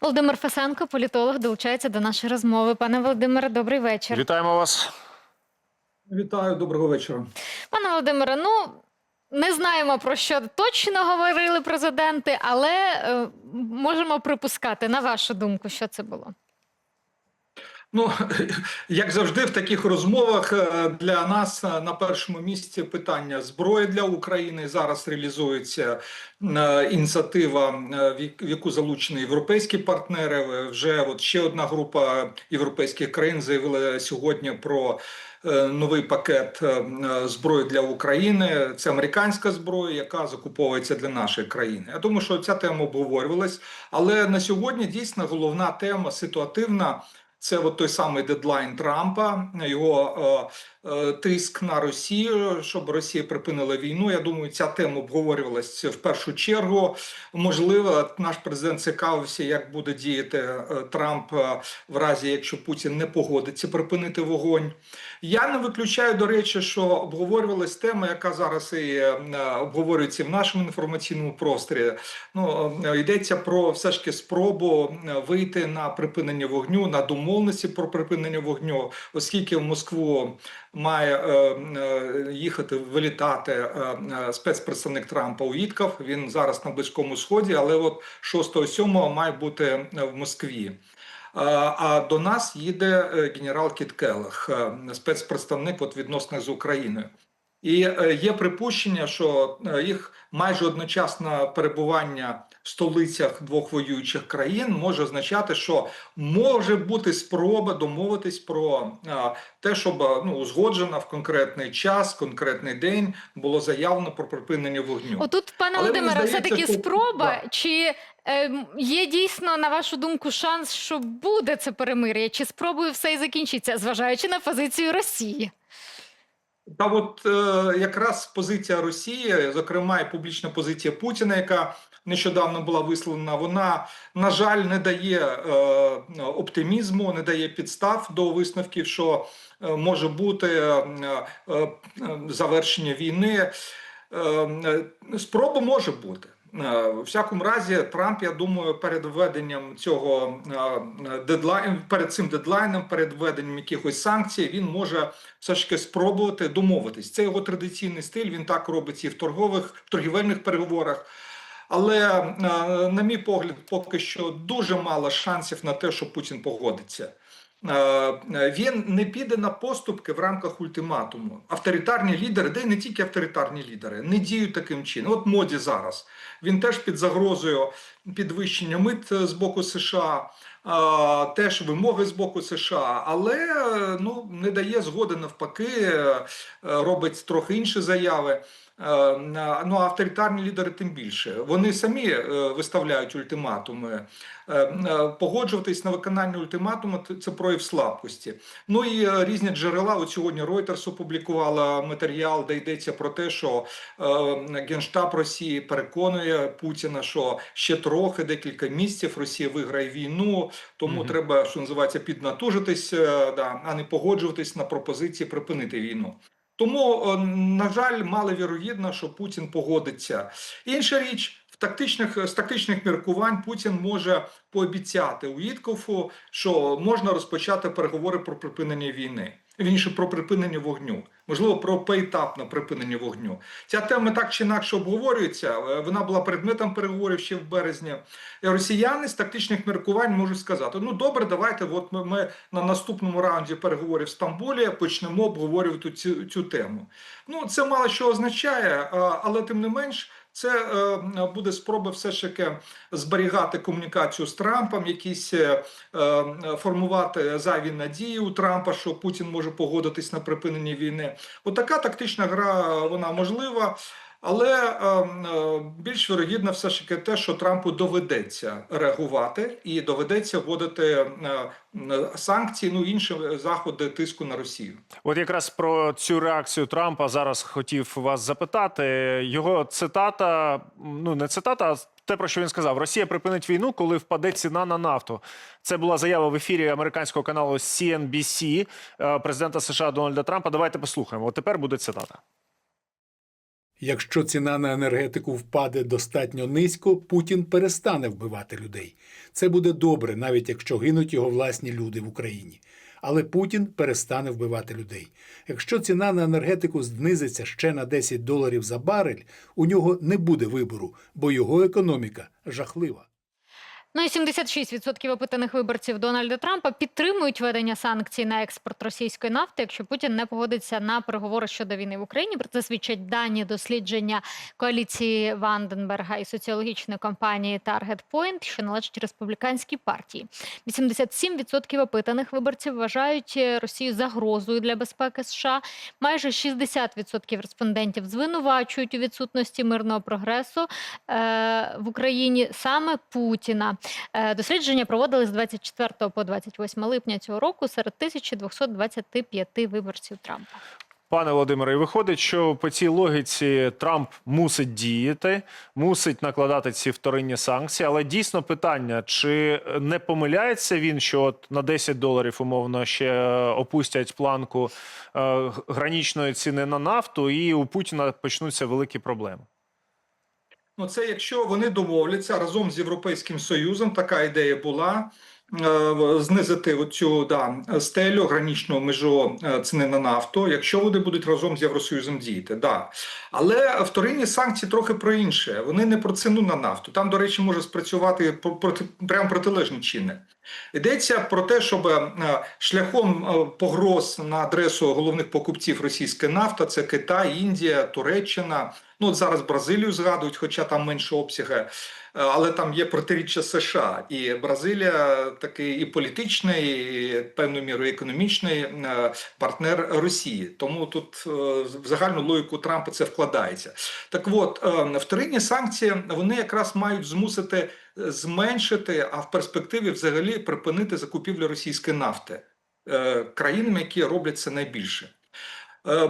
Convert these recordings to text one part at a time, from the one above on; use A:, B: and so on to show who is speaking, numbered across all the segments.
A: Володимир Фесенко, політолог, долучається до нашої розмови. Пане Володимире, добрий вечір.
B: Вітаємо вас.
C: Вітаю, доброго вечора.
A: Пане Володимире, ну не знаємо про що точно говорили президенти, але е, можемо припускати, на вашу думку, що це було.
C: Ну як завжди, в таких розмовах е, для нас е, на першому місці питання зброї для України. Зараз реалізується е, ініціатива, в яку залучені європейські партнери. Вже от ще одна група європейських країн заявила сьогодні про. Новий пакет зброї для України це американська зброя, яка закуповується для нашої країни. Я думаю, що ця тема обговорювалась, але на сьогодні дійсно головна тема ситуативна. Це от той самий дедлайн Трампа, його е, тиск на Росію, щоб Росія припинила війну. Я думаю, ця тема обговорювалася в першу чергу. Можливо, наш президент цікавився, як буде діяти е, Трамп е, в разі, якщо Путін не погодиться припинити вогонь. Я не виключаю, до речі, що обговорювалась тема, яка зараз і е, обговорюється в нашому інформаційному просторі. Ну е, йдеться про все ж таки спробу е, вийти на припинення вогню, на домовленості про припинення вогню, оскільки в Москву має е, е, їхати вилітати е, спецпредставник Трампа у Віткав. Він зараз на близькому сході, але от 6-7 має бути в Москві. А до нас їде генерал Кіт Келлах, спецпредставник от відносних з Україною. І е, є припущення, що е, їх майже одночасне перебування в столицях двох воюючих країн може означати, що може бути спроба домовитись про е, те, щоб ну узгоджено в конкретний час, конкретний день було заявлено про припинення вогню.
A: Отут, пане
C: Але
A: Володимире, все-таки
C: що-
A: спроба,
C: Да.
A: чи е, є дійсно, на вашу думку, шанс, що буде це перемир'я, чи спробою все і закінчиться, зважаючи на позицію Росії?
C: Та от е, якраз позиція Росії, зокрема і публічна позиція Путіна, яка нещодавно була висловлена, вона на жаль не дає е, оптимізму, не дає підстав до висновків, що е, може бути е, е, е, завершення війни. Е, е, Спроба може бути. Е, У всякому разі, Трамп, я думаю, перед введенням цього е, дедлайну, перед цим дедлайном, перед введенням якихось санкцій, він може все ж таки спробувати домовитись. Це його традиційний стиль. Він так робить і в торгових, в торгівельних переговорах. Але, е, на мій погляд, поки що дуже мало шансів на те, що Путін погодиться. Е, Він не піде на поступки в рамках ультиматуму. Авторитарні лідери, де й не тільки авторитарні лідери, не діють таким чином. От моді зараз він теж під загрозою підвищення мит з боку США, теж вимоги з боку США, але е, ну не дає згоди навпаки, е, робить трохи інші заяви. Е, Ну, авторитарні лідери тим більше. Вони самі е, виставляють ультиматуми. Е, Погоджуватись на виконання ультиматуму – це прояв слабкості. Ну і різні джерела. От сьогодні Reuters опублікувала матеріал, де йдеться про те, що Генштаб Росії переконує Путіна, що ще трохи декілька місяців Росія виграє війну, тому
B: Мгм.
C: треба, що називається, піднатужитись, да, а не погоджуватись на пропозиції припинити війну. Тому, е, на жаль, маловірогідно, що Путін погодиться. Інша річ. В тактичних з тактичних міркувань Путін може пообіцяти Уіткофу, що можна розпочати переговори про припинення війни. Вірніше про припинення вогню, можливо, про поетапне припинення вогню. Ця тема так чи інакше обговорюється. е, Вона була предметом переговорів ще в березні. Росіяни з тактичних міркувань можуть сказати: ну добре, давайте. От ми, ми на наступному раунді переговорів в Стамбулі почнемо обговорювати цю, цю тему. Ну це мало що означає, е, але тим не менш. Це е, буде спроба все ж таки зберігати комунікацію з Трампом, якісь е, е, формувати зайві надії у Трампа, що Путін може погодитись на припинення війни. Отака тактична гра вона можлива. Але е, е, більш вірогідно все ж таки те, що Трампу доведеться реагувати і доведеться вводити е, санкції, ну інші заходи тиску на Росію.
B: От якраз про цю реакцію Трампа зараз хотів вас запитати. Його цитата, ну не цитата, а те, про що він сказав: Росія припинить війну, коли впаде ціна на нафту. Це була заява в ефірі американського каналу CNBC е, президента США Дональда Трампа. Давайте послухаємо. От тепер буде цитата.
D: Якщо ціна на енергетику впаде достатньо низько, Путін перестане вбивати людей. Це буде добре, навіть якщо гинуть його власні люди в Україні. Але Путін перестане вбивати людей. Якщо ціна на енергетику знизиться ще на 10 доларів за барель, у нього не буде вибору, бо його економіка жахлива.
A: Ну і 76% опитаних виборців Дональда Трампа підтримують введення санкцій на експорт російської нафти, якщо Путін не погодиться на переговори щодо війни в Україні. Про це свідчать дані дослідження коаліції Ванденберга і соціологічної компанії Target Point, що належить республіканській партії. 87% опитаних виборців вважають Росію загрозою для безпеки США. Майже 60% респондентів звинувачують у відсутності мирного прогресу е, в Україні саме Путіна. Е, Дослідження проводили з 24 по 28 липня цього року серед 1225 виборців Трампа.
B: Пане Володимире, виходить, що по цій логіці Трамп мусить діяти, мусить накладати ці вторинні санкції. Але дійсно питання: чи не помиляється він, що от на 10 доларів умовно ще опустять планку е, гранічної ціни на нафту, і у Путіна почнуться великі проблеми?
C: Ну, це якщо вони домовляться разом з Європейським Союзом, така ідея була. Е, Знизити оцю да, стелю гранічну межу е, ціни на нафту, якщо вони будуть разом з Євросоюзом діяти, да. Але вторинні санкції трохи про інше. Вони не про ціну на нафту. Там, до речі, може спрацювати про- проти прямо протилежні чини. Йдеться про те, щоб е, шляхом погроз на адресу головних покупців російської нафти це Китай, Індія, Туреччина. Ну от зараз Бразилію згадують, хоча там менше обсяги, але там є протиріччя США. І Бразилія такий і політичний, і певною мірою економічний е, партнер Росії. Тому тут е, в загальну логіку Трампа це вкладається. Так от, е, вторинні санкції вони якраз мають змусити зменшити, а в перспективі взагалі припинити закупівлю російської нафти країнами, які роблять це найбільше.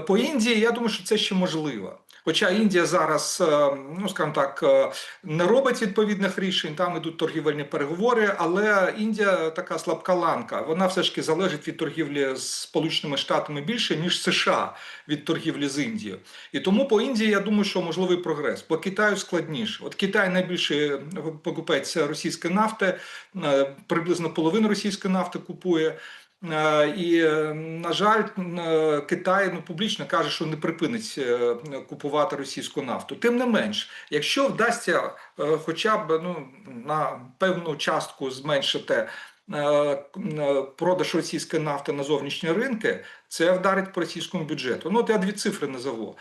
C: По Індії, я думаю, що це ще можливо. Хоча Індія зараз, е, ну скажімо так, е, не робить відповідних рішень, там ідуть торгівельні переговори, але Індія така слабка ланка. Вона все ж таки залежить від торгівлі з Сполученими Штатами більше, ніж США від торгівлі з Індією. І тому по Індії я думаю, що можливий прогрес. По Китаю складніше. От Китай найбільше покупець російської нафти, е, приблизно половину російської нафти купує. Е, І, е, на жаль, Китай ну, публічно каже, що не припинить е, купувати російську нафту. Тим не менш, якщо вдасться хоча б ну, на певну частку зменшити продаж російської нафти на зовнішні ринки, це вдарить по російському бюджету. Ну, от я дві цифри назову.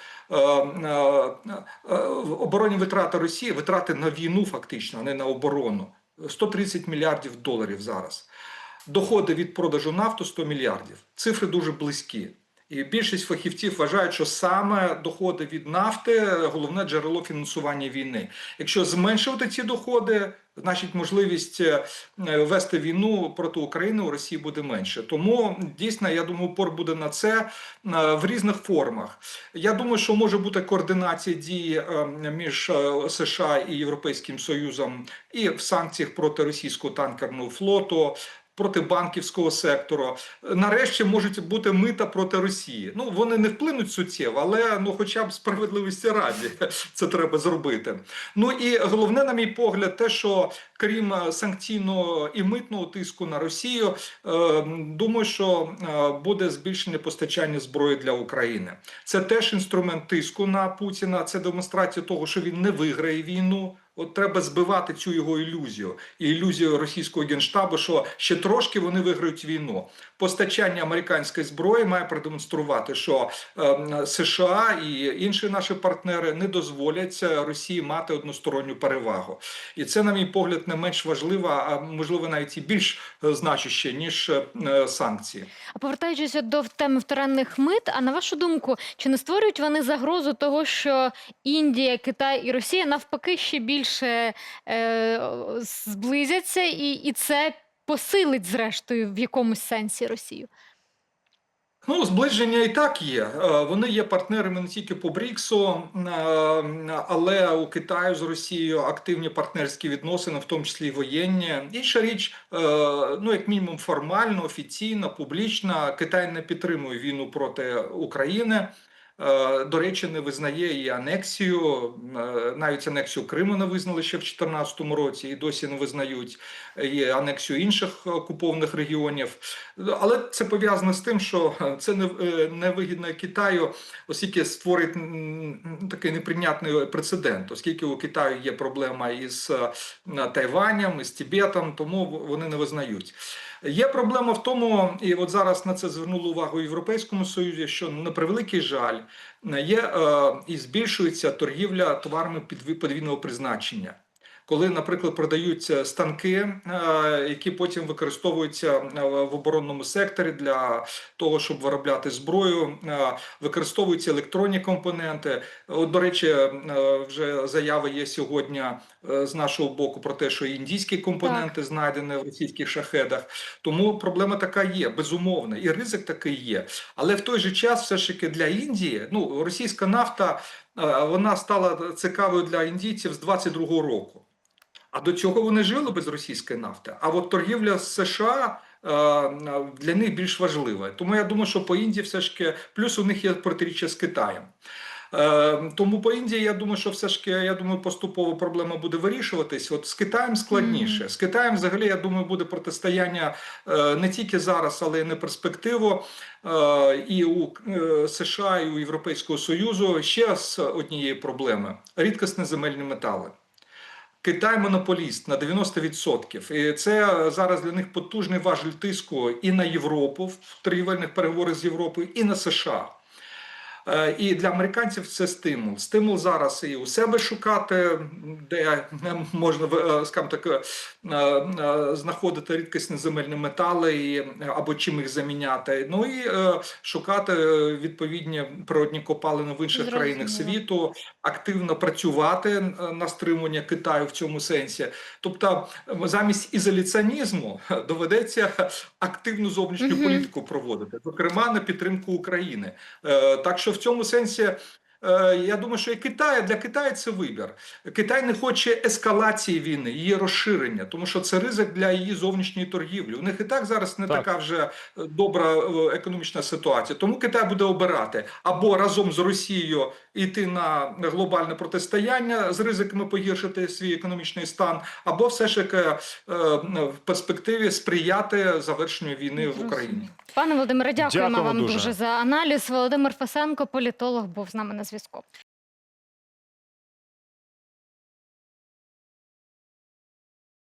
C: Оборонні витрати Росії, витрати на війну, фактично, а не на оборону. 130 мільярдів доларів зараз. Доходи від продажу нафту 100 мільярдів. Цифри дуже близькі. І більшість фахівців вважають, що саме доходи від нафти головне джерело фінансування війни. Якщо зменшувати ці доходи, значить можливість е, вести війну проти України у Росії буде менше. Тому дійсно, я думаю, упор буде на це е, в різних формах. Я думаю, що може бути координація дій е, між США і Європейським Союзом і в санкціях проти російського танкерного флоту. Проти банківського сектору нарешті можуть бути мита проти Росії. Ну вони не вплинуть суттєво, але ну, хоча б справедливості раді це треба зробити. Ну і головне, на мій погляд, те, що крім е, санкційного і митного тиску на Росію, е, думаю, що е, буде збільшення постачання зброї для України. Це теж інструмент тиску на Путіна. Це демонстрація того, що він не виграє війну. От треба збивати цю його ілюзію, і ілюзію російського генштабу, що ще трошки вони виграють війну. Постачання американської зброї має продемонструвати, що е, США і інші наші партнери не дозволять Росії мати односторонню перевагу. І це, на мій погляд, не менш важливо, а можливо навіть і більш е, значуще ніж е, санкції.
A: А повертаючись до теми вторинних мит, а на вашу думку, чи не створюють вони загрозу того, що Індія, Китай і Росія навпаки ще більше е, зблизяться, і, і це посилить, зрештою, в якомусь сенсі Росію?
C: Ну, зближення і так є. Е, Вони є партнерами не тільки по БРІКСу, е, але у Китаю з Росією активні партнерські відносини, в тому числі воєнні. Інша річ, е, ну як мінімум, формально, офіційно, публічно, Китай не підтримує війну проти України. Е, До речі, не визнає і анексію, е, навіть анексію Криму не визнали ще в 2014 році, і досі не визнають і анексію інших окупованих регіонів. Але це пов'язано з тим, що це не, е, невигідно Китаю, оскільки створить такий неприйнятний прецедент, оскільки у Китаю є проблема із е, Тайванем, із Тібетом, тому вони не визнають. Є проблема в тому, і от зараз на це звернули увагу Європейському Союзі, що на превеликий жаль є е, і збільшується торгівля товарами подвійного призначення. Коли, наприклад, продаються станки, е, які потім використовуються е, в оборонному секторі для того, щоб виробляти зброю, е, використовуються електронні компоненти. От, до речі, вже заяви є сьогодні з нашого боку про те, що індійські компоненти знайдені в російських шахедах. Тому проблема така є, безумовно, і ризик такий є. Але в той же час, все ж таки, для Індії, ну російська нафта е, вона стала цікавою для індійців з 22-го року. А до цього вони жили без російської нафти. А от торгівля з США е, для них більш важлива. Тому я думаю, що по Індії все ж таки, плюс у них є протиріччя з Китаєм. Е, Тому по Індії я думаю, що все ж я думаю, поступово проблема буде вирішуватись. От з Китаєм складніше. З Китаєм, взагалі, я думаю, буде протистояння е, не тільки зараз, але й на перспективу. Е, І у США, і у Європейського Союзу ще з однієї проблеми рідкісні земельні метали. Китай монополіст на 90%. І це зараз для них потужний важель тиску і на Європу в торгівельних переговорах з Європою, і на США. Е, І для американців це стимул. Стимул зараз і у себе шукати, де можна е, скажімо так, е, знаходити рідкісні земельні метали і, або чим їх заміняти. Ну і шукати відповідні природні копалини в інших
A: Зрозуміло.
C: країнах світу, активно працювати на стримування Китаю в цьому сенсі. Тобто, замість ізоляціонізму доведеться активну зовнішню
A: Мгм.
C: політику проводити, зокрема на підтримку України. Так що в цьому сенсі. Е, Я думаю, що і Китай для Китаю це вибір. Китай не хоче ескалації війни, її розширення, тому що це ризик для її зовнішньої торгівлі. У них і так зараз не
B: Так.
C: така вже е, добра е, економічна ситуація. Тому Китай буде обирати або разом з Росією йти на глобальне протистояння з ризиками погіршити свій економічний стан, або все ж таки в перспективі сприяти завершенню війни в Україні.
A: Пане Володимире, дякуємо
B: Дякуємо
A: вам
B: дуже.
A: дуже за аналіз. Володимир Фасенко, політолог, був з нами на зв'язку.